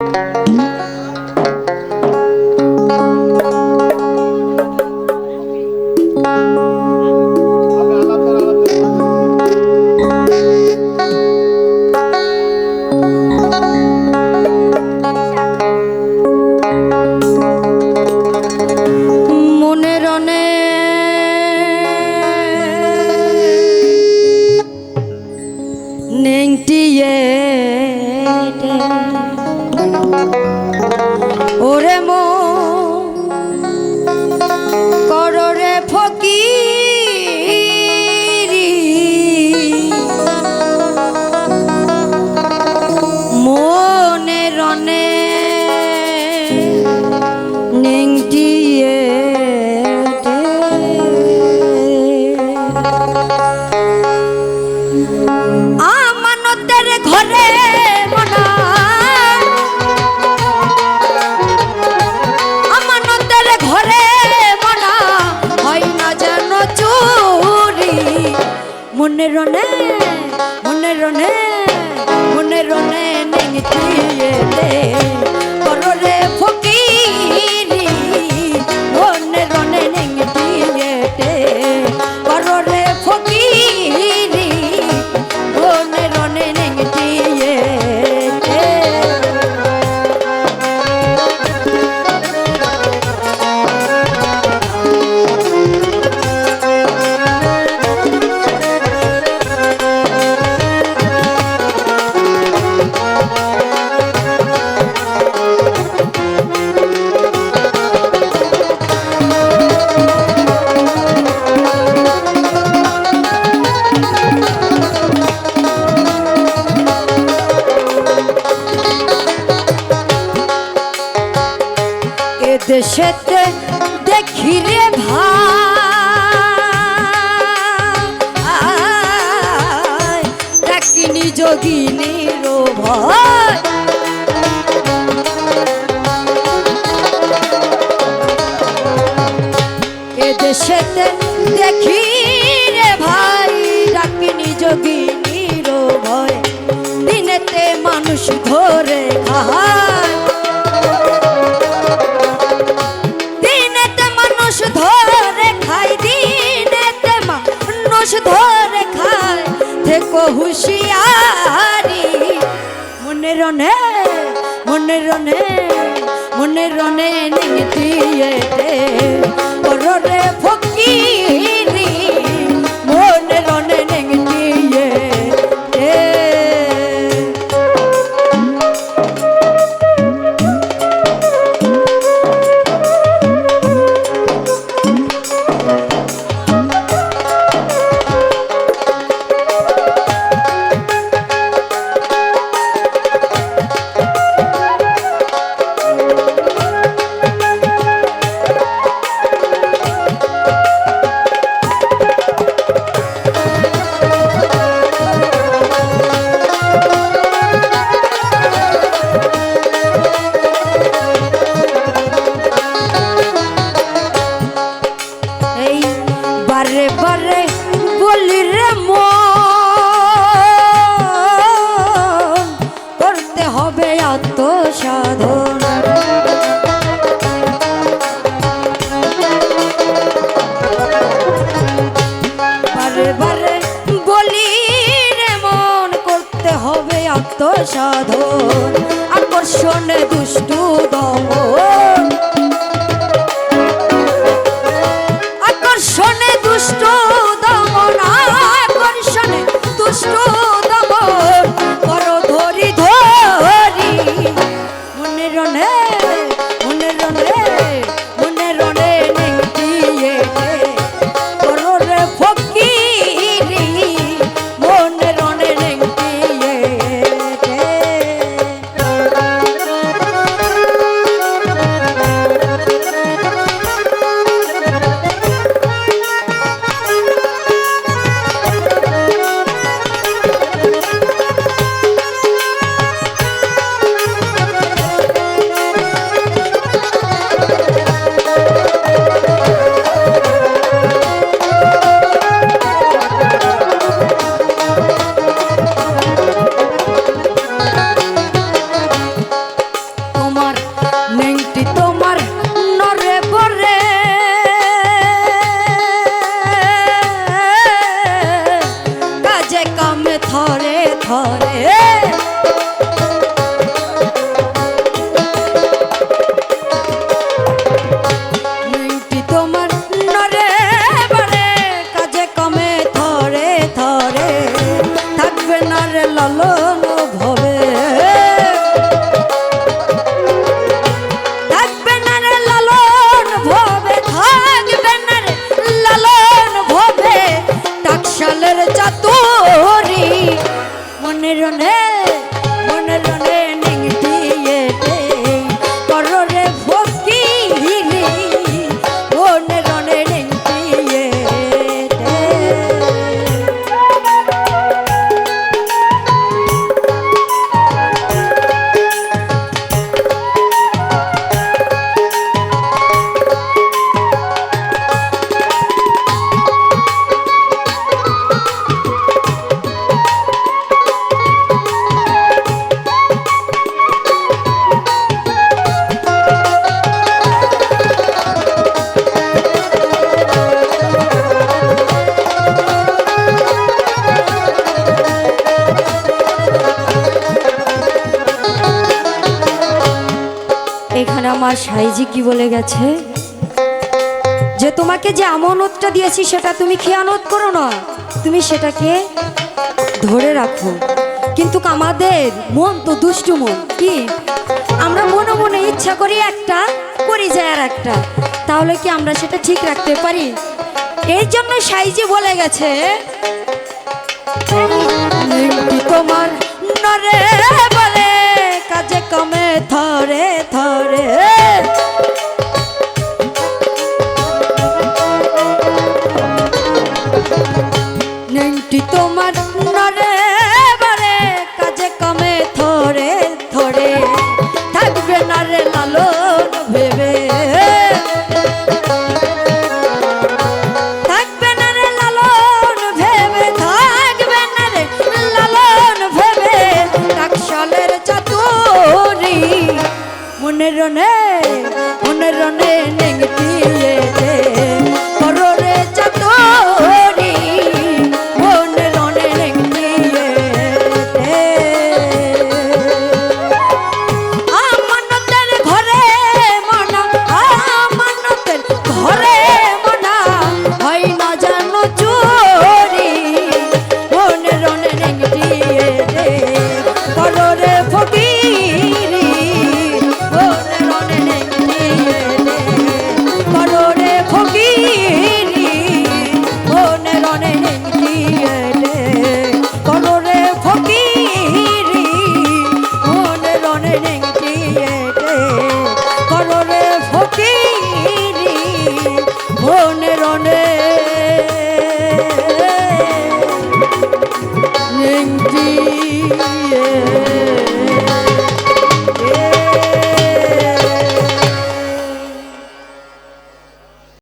মনের ওরে মো দেশেতে দেখি রে ভাই। ডাকিনি যোগিনী রো ভাই এ দেশেতে দেখি রে ভাই, ডাকিনি যোগিনী ভয়। দিনেতে মানুষ ধরে খায়। মানুষ ধরে খায়। থেকো হুশিয়ারি। মনে রনে মনে রনে মনে রনে দে। কররে ফকিরি আত্মসাধন বারে বারে বলি রে মন করতে হবে আত্মসাধন। মনে টাকশালের চাতুরি মনের রনে আমার সাইজি কি বলে গেছে? যে তোমাকে যে আমানতটা দিয়েছি সেটা তুমি খেয়ানত করো না। তুমি সেটাকে ধরে রাখো। কিন্তু আমাদের মন তো দুষ্টু মন, কি? আমরা মনে মনে ইচ্ছা করি একটা করি যায় আর একটা। তাহলে কি আমরা সেটা ঠিক রাখতে পারি? এই জন্য সাইজি বলে গেছে তোমার নরে মনে রনে মনে রনে নেংটিয়ে ভনের অনেক